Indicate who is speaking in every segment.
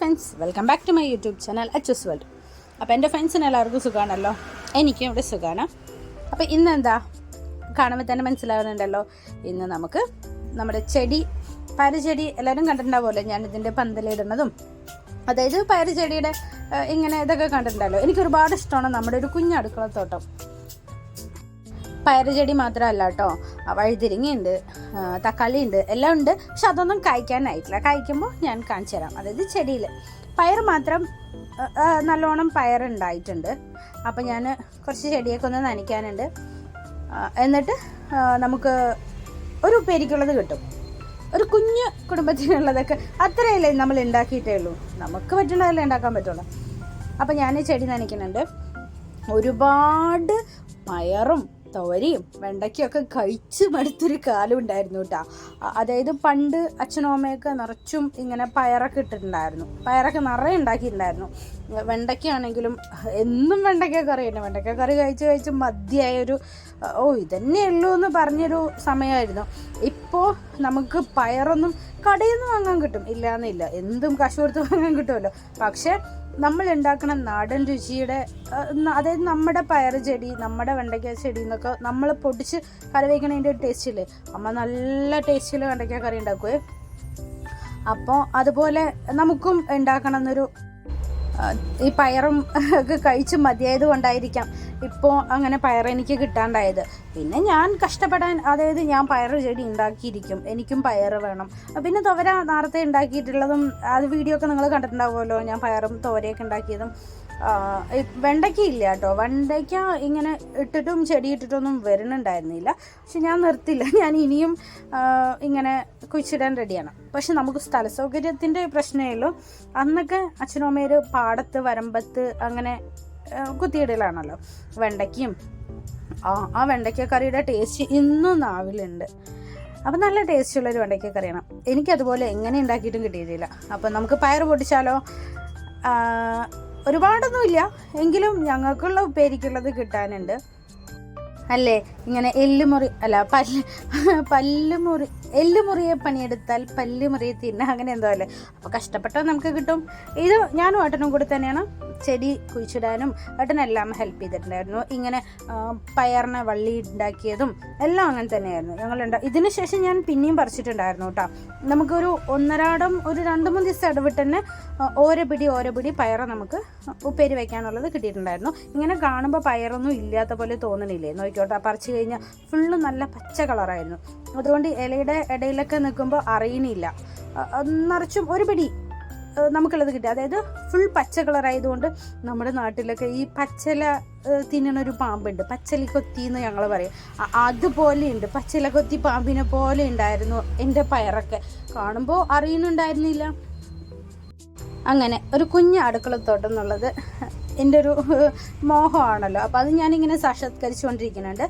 Speaker 1: Friends welcome back to my YouTube channel H S world അപ്പോൾ എന്റെ ഫ്രണ്ട്സിന് എല്ലാവർക്കും സുഖമാണല്ലോ? എനിക്കും ഇവിടെ സുഖമാണ്. അപ്പോൾ ഇന്ന് എന്താ കാണുമ്പോൾ തന്നെ മനസ്സിലാവുന്നുണ്ടല്ലോ. ഇന്ന് നമുക്ക് നമ്മുടെ ചെടി പയറുചെടി എല്ലാവരും കണ്ടിട്ടുണ്ടാവുമല്ലോ. ഞാൻ ഇതിന്റെ പന്തലിടുന്നതും അതായത് പയറുചെടിയുടെ ചെടിയുടെ ഇങ്ങനെ ഇതൊക്കെ കണ്ടിട്ടുണ്ടല്ലോ. എനിക്ക് ഒരുപാട് ഇഷ്ടമാണ് നമ്മുടെ ഒരു കുഞ്ഞ് അടുക്കളത്തോട്ടം പയറ് ചെടി മാത്രമല്ല കേട്ടോ. വഴുതിരിങ്ങയുണ്ട് തക്കാളി ഉണ്ട് എല്ലാം ഉണ്ട്. പക്ഷെ അതൊന്നും കഴിക്കാനായിട്ടില്ല കഴിക്കുമ്പോൾ ഞാൻ കാണിച്ചു തരാം. അതായത് ചെടിയിൽ പയർ മാത്രം നല്ലോണം പയർ ഉണ്ടായിട്ടുണ്ട്. അപ്പോൾ ഞാൻ കുറച്ച് ചെടിയൊക്കെ ഒന്ന് നനയ്ക്കാനുണ്ട്. എന്നിട്ട് നമുക്ക് ഒരു പേരിക്കുള്ളത് കിട്ടും. ഒരു കുഞ്ഞ് കുടുംബത്തിനുള്ളതൊക്കെ അത്രയല്ലേ നമ്മൾ ഉണ്ടാക്കിയിട്ടേ ഉള്ളൂ. നമുക്ക് പറ്റുന്നതല്ലേ ഉണ്ടാക്കാൻ പറ്റുള്ളൂ. അപ്പം ഞാൻ ചെടി നനയ്ക്കുന്നുണ്ട്. ഒരുപാട് പയറും തോരയും വെണ്ടയ്ക്കൊക്കെ കഴിച്ച് മടുത്തൊരു കാലം ഉണ്ടായിരുന്നു കേട്ടോ അതായത് പണ്ട് അച്ഛനും അമ്മയൊക്കെ നിറച്ചും ഇങ്ങനെ പയറൊക്കെ ഇട്ടിട്ടുണ്ടായിരുന്നു. പയറൊക്കെ നിറയെ ഉണ്ടാക്കിയിട്ടുണ്ടായിരുന്നു. വെണ്ടയ്ക്കാണെങ്കിലും എന്നും വെണ്ടയ്ക്ക കറി തന്നെ. വെണ്ടയ്ക്ക കറി കഴിച്ച് കഴിച്ച് മതിയായൊരു ഓ ഇതന്നെ ഉള്ളൂ എന്ന് പറഞ്ഞൊരു സമയമായിരുന്നു. ഇപ്പോൾ നമുക്ക് പയറൊന്നും കടയിൽ നിന്ന് വാങ്ങാൻ കിട്ടും. ഇല്ല എന്നില്ല എന്തും കാശ് കൊടുത്ത് വാങ്ങാൻ കിട്ടുമല്ലോ. പക്ഷേ നമ്മൾ ഉണ്ടാക്കുന്ന നാടൻ രുചിയുടെ അതായത് നമ്മുടെ പയർ ചെടി നമ്മുടെ വെണ്ടയ്ക്ക ചെടി എന്നൊക്കെ നമ്മൾ പൊടിച്ച് കറി വയ്ക്കണതിന്റെ ടേസ്റ്റില്ലേ അമ്മ നല്ല ടേസ്റ്റിൽ വെണ്ടയ്ക്ക കറി ഉണ്ടാക്കുവേ. അപ്പോൾ അതുപോലെ നമുക്കും ഉണ്ടാക്കണം എന്നൊരു ഈ പയറും ഒക്കെ കഴിച്ച് മതിയായത് കൊണ്ടായിരിക്കാം ഇപ്പോൾ അങ്ങനെ പയർ എനിക്ക് കിട്ടാണ്ടായത്. പിന്നെ ഞാൻ കഷ്ടപ്പെടാൻ അതായത് ഞാൻ പയർ ചെടി ഉണ്ടാക്കിയിരിക്കും. എനിക്കും പയർ വേണം. പിന്നെ തോര നേരത്തെ ഉണ്ടാക്കിയിട്ടുള്ളതും അത് വീഡിയോ ഒക്കെ നിങ്ങൾ കണ്ടിട്ടുണ്ടാവുമല്ലോ ഞാൻ പയറും തോരയൊക്കെ ഉണ്ടാക്കിയതും. വെണ്ടയ്ക്ക ഇല്ല കേട്ടോ. വെണ്ടയ്ക്ക ഇങ്ങനെ ഇട്ടിട്ടും ചെടി ഇട്ടിട്ടൊന്നും വരുന്നുണ്ടായിരുന്നില്ല. പക്ഷെ ഞാൻ നിർത്തില്ല. ഞാൻ ഇനിയും ഇങ്ങനെ കുഴിച്ചിടാൻ റെഡിയാണ്. പക്ഷെ നമുക്ക് സ്ഥല സൗകര്യത്തിന്റെ പ്രശ്നമേ ഉള്ളൂ. അന്നൊക്കെ അച്ഛനും അമ്മേര് പാടത്ത് വരമ്പത്ത് അങ്ങനെ കുത്തിയിടലാണല്ലോ. വെണ്ടയ്ക്കയും ആ ആ വെണ്ടയ്ക്ക കറിയുടെ ടേസ്റ്റ് ഇന്നും നാവിലുണ്ട്. അപ്പം നല്ല ടേസ്റ്റുള്ളൊരു വെണ്ടയ്ക്ക കറിയാണ്. എനിക്കതുപോലെ എങ്ങനെ ഉണ്ടാക്കിയിട്ടും കിട്ടിയിട്ടില്ല. അപ്പം നമുക്ക് പയർ പൊട്ടിച്ചാലോ? ഒരുപാടൊന്നുമില്ല. എങ്കിലും ഞങ്ങൾക്കുള്ള ഉപ്പേരിക്കുള്ളത് കിട്ടാനുണ്ട്. അല്ലേ? ഇങ്ങനെ എല്ലുമുറി അല്ല പല്ല് പല്ലുമുറി എല്ലുമുറിയെ പണിയെടുത്താൽ പല്ലുമുറിയെ തിന്ന അങ്ങനെ എന്തോ അല്ലേ? അപ്പോൾ കഷ്ടപ്പെട്ടാൽ നമുക്ക് കിട്ടും. ഇത് ഞാനും ഏട്ടനും കൂടി തന്നെയാണ് ചെടി കുഴിച്ചിടാനും ഏട്ടനെല്ലാം ഹെൽപ്പ് ചെയ്തിട്ടുണ്ടായിരുന്നു. ഇങ്ങനെ പയറിനെ വള്ളി ഉണ്ടാക്കിയതും എല്ലാം അങ്ങനെ തന്നെയായിരുന്നു. ഞങ്ങളുണ്ടാ ഇതിന് ശേഷം ഞാൻ പിന്നെയും പറിച്ചിട്ടുണ്ടായിരുന്നു കേട്ടോ. നമുക്കൊരു ഒന്നരാടം ഒരു രണ്ട് മൂന്ന് ദിവസം ഇടവിട്ട് തന്നെ ഓരോ പിടി ഓരോ പിടി പയറ് നമുക്ക് ഉപ്പേരി വയ്ക്കാനുള്ളത് കിട്ടിയിട്ടുണ്ടായിരുന്നു. ഇങ്ങനെ കാണുമ്പോൾ പയറൊന്നും ഇല്ലാത്ത പോലെ തോന്നണില്ലേ? നോക്കിക്കോട്ടെ. പറിച്ചു കഴിഞ്ഞാൽ ഫുള്ള് നല്ല പച്ച കളറായിരുന്നു അതുകൊണ്ട് ഇലയുടെ ഇടയിലൊക്കെ നിൽക്കുമ്പോൾ അറിയണില്ല. നിറച്ചും ഒരു പിടി നമുക്കുള്ളത് കിട്ടി. അതായത് ഫുൾ പച്ച കളറായതുകൊണ്ട് നമ്മുടെ നാട്ടിലൊക്കെ ഈ പച്ചല തിന്നണ ഒരു പാമ്പുണ്ട്. പച്ചലി കൊത്തി എന്ന് ഞങ്ങൾ പറയും. അതുപോലെ ഉണ്ട്. പച്ചില കൊത്തി പാമ്പിനെ പോലെ ഉണ്ടായിരുന്നു എന്റെ പയറൊക്കെ. കാണുമ്പോൾ അറിയുന്നുണ്ടായിരുന്നില്ല. അങ്ങനെ ഒരു കുഞ്ഞ് അടുക്കളത്തോട്ടം എന്നുള്ളത് എന്റെ ഒരു മോഹമാണല്ലോ. അപ്പോൾ അത് ഞാനിങ്ങനെ സാക്ഷാത്കരിച്ചുകൊണ്ടിരിക്കുന്നുണ്ട്.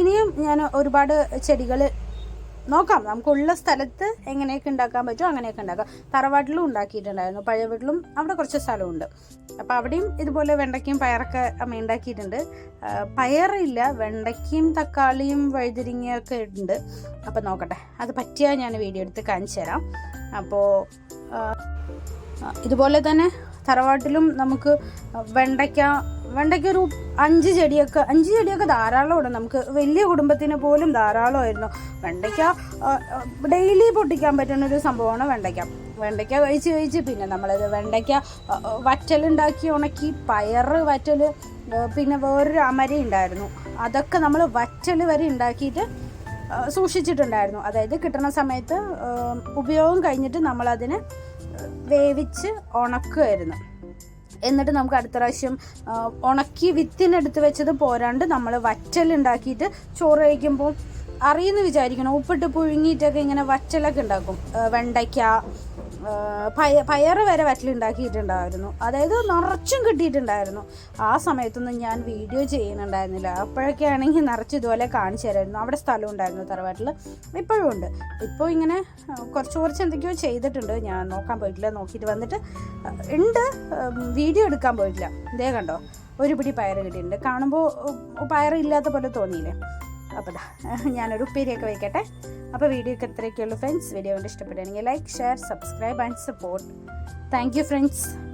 Speaker 1: ഇനിയും ഞാൻ ഒരുപാട് ചെടികൾ നോക്കാം. നമുക്കുള്ള സ്ഥലത്ത് എങ്ങനെയൊക്കെ ഉണ്ടാക്കാൻ പറ്റുമോ അങ്ങനെയൊക്കെ ഉണ്ടാക്കാം. തറവാട്ടിലും ഉണ്ടാക്കിയിട്ടുണ്ടായിരുന്നു. പഴയ വീട്ടിലും അവിടെ കുറച്ച് സ്ഥലമുണ്ട്. അപ്പോൾ അവിടെയും ഇതുപോലെ വെണ്ടയ്ക്കയും പയറൊക്കെ അമ്മ ഉണ്ടാക്കിയിട്ടുണ്ട്. പയറില്ല വെണ്ടയ്ക്കയും തക്കാളിയും വഴുതിരിങ്ങയൊക്കെ ഉണ്ട്. അപ്പോൾ നോക്കട്ടെ. അത് പറ്റിയാൽ ഞാൻ വീഡിയോ എടുത്ത് കാണിച്ചു തരാം. അപ്പോൾ ഇതുപോലെ തന്നെ തറവാട്ടിലും നമുക്ക് വെണ്ടയ്ക്ക വെണ്ടയ്ക്ക ഒരു അഞ്ച് ചെടിയൊക്കെ അഞ്ച് ചെടിയൊക്കെ ധാരാളമാണ് നമുക്ക് വലിയ കുടുംബത്തിന് പോലും ധാരാളമായിരുന്നു. വെണ്ടയ്ക്ക ഡെയിലി പൊട്ടിക്കാൻ പറ്റുന്ന ഒരു സംഭവമാണ് വെണ്ടയ്ക്ക. വെണ്ടയ്ക്ക കഴിച്ച് കഴിച്ച് പിന്നെ നമ്മളത് വെണ്ടയ്ക്ക വറ്റലുണ്ടാക്കി ഉണക്കി പയറ് വറ്റൽ പിന്നെ വേറൊരു അമരി ഉണ്ടായിരുന്നു. അതൊക്കെ നമ്മൾ വറ്റൽ വരെ ഉണ്ടാക്കിയിട്ട് സൂക്ഷിച്ചിട്ടുണ്ടായിരുന്നു. അതായത് കിട്ടുന്ന സമയത്ത് ഉപയോഗം കഴിഞ്ഞിട്ട് നമ്മളതിനെ വേവിച്ച് ഉണക്കുമായിരുന്നു എന്നിട്ട് നമുക്ക് അടുത്ത പ്രാവശ്യം ഉണക്കി വിത്തിനെടുത്ത് വെച്ചത് പോരാണ്ട് നമ്മൾ വറ്റലുണ്ടാക്കിയിട്ട് ചോറ് കഴിക്കുമ്പോൾ അറിയുന്നു വിചാരിക്കണം. ഉപ്പിട്ട് പുഴുങ്ങിയിട്ടൊക്കെ ഇങ്ങനെ വറ്റലൊക്കെ ഉണ്ടാക്കും. വെണ്ടയ്ക്ക പയ പയറ് വരെ വറ്റലുണ്ടാക്കിയിട്ടുണ്ടായിരുന്നു. അതായത് നിറച്ചും കിട്ടിയിട്ടുണ്ടായിരുന്നു. ആ സമയത്തൊന്നും ഞാൻ വീഡിയോ ചെയ്യുന്നുണ്ടായിരുന്നില്ല. അപ്പോഴൊക്കെ ആണെങ്കിൽ നിറച്ച് ഇതുപോലെ കാണിച്ചു തരായിരുന്നു. അവിടെ സ്ഥലം ഉണ്ടായിരുന്നു തറവാട്ടിൽ. ഇപ്പോഴും ഉണ്ട്. ഇപ്പോൾ ഇങ്ങനെ കുറച്ച് കുറച്ച് എന്തൊക്കെയോ ചെയ്തിട്ടുണ്ട്. ഞാൻ നോക്കാൻ പോയിട്ടില്ല. നോക്കിയിട്ട് വന്നിട്ട് ഉണ്ട്. വീഡിയോ എടുക്കാൻ പോയിട്ടില്ല. ഇതേ കണ്ടോ? ഒരു പിടി പയർ കിട്ടിയിട്ടുണ്ട്. കാണുമ്പോൾ പയർ ഇല്ലാത്ത പോലെ തോന്നിയില്ലേ? അപ്പോൾ ഇതാ ഞാനൊരു ഉപ്പേരിയൊക്കെ വയ്ക്കട്ടെ അപ്പോൾ വീഡിയോ ഒക്കെ ഇത്രയൊക്കെയുള്ളൂ ഫ്രണ്ട്സ് വീഡിയോ കൊണ്ട് ഇഷ്ടപ്പെടുകയാണെങ്കിൽ like share subscribe and support thank you friends